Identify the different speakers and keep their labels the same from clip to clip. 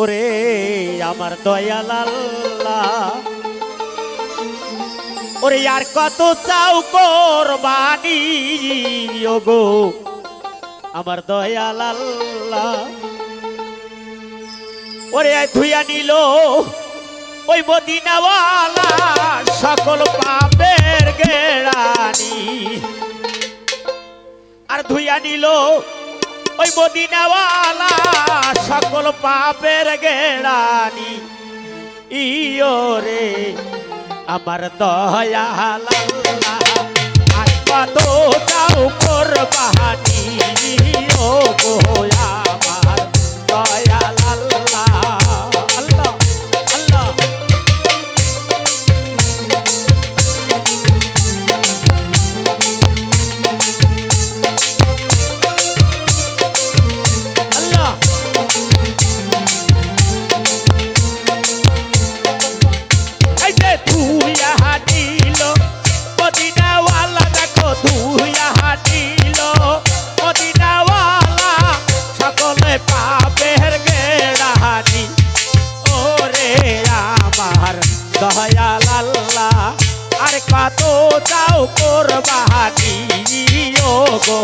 Speaker 1: ওরে আমার দয়াল ওরে আর কত চাও কোরবানি, ওগো আমার দয়াল আল্লাহ ওরে ধুইয়া নিল ওই মদিনাওয়ালা সকল পাপের গেড়ানি। আর ধুইয়া নিল ওই মদিনাওয়ালা সকল পাপের গেড়ানি। ইয়ো রে আমার দয়ালা তো তাও কোরবানি ও গো দয়াল আল্লাহ আর কত চাও করবা ও গো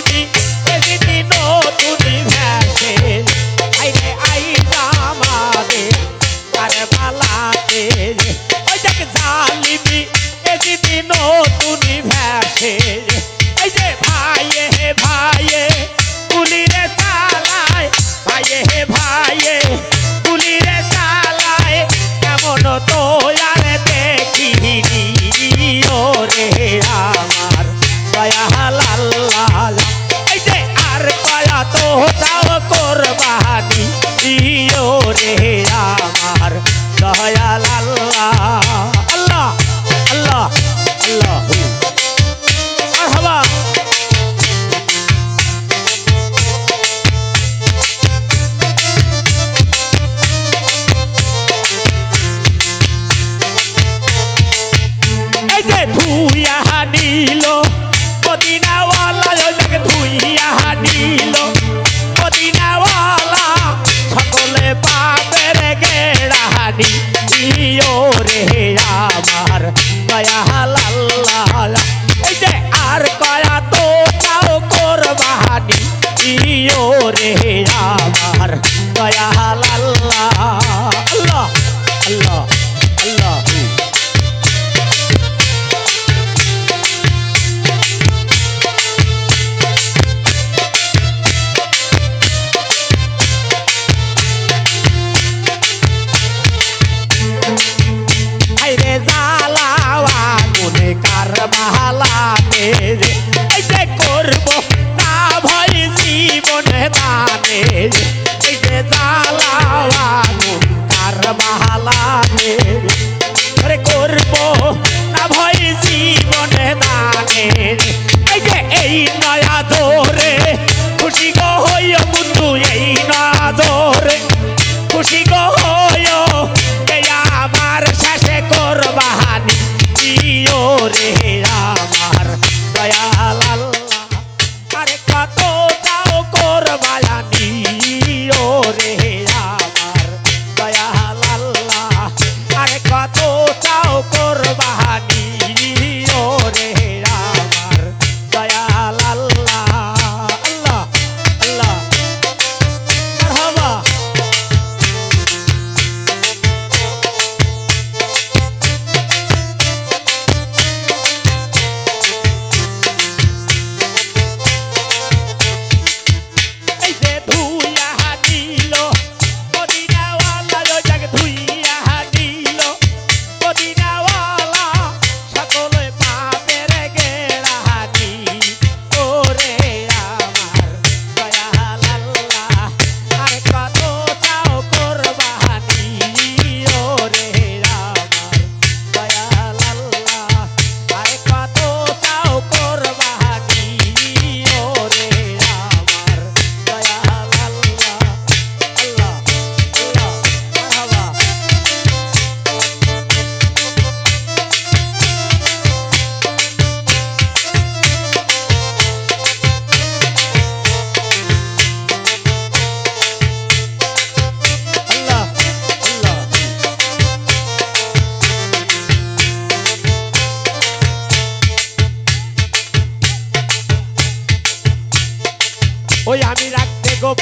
Speaker 1: জালিমি এ দিদি নতুন ভ্যাসে আইরে আইয়া মালে কারবালাতে ওই যে জালিমি এ দিদি নতুন ভ্যাসে তাও কোরবানি ও রে আমার দয়াল আল্লাহ। আল্লাহ আল্লাহ আল্লাহ। মারহাবা। এই যে ধুইয়া নিল গেড়ানি দিও রে আমার দয়াল লাল আর কয়া তো তাও কোরবানি দিও রে আমার দয়াল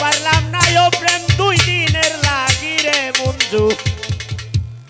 Speaker 1: পারলাম না ও প্রেম দুই দিনের লাগিরে মঞ্জু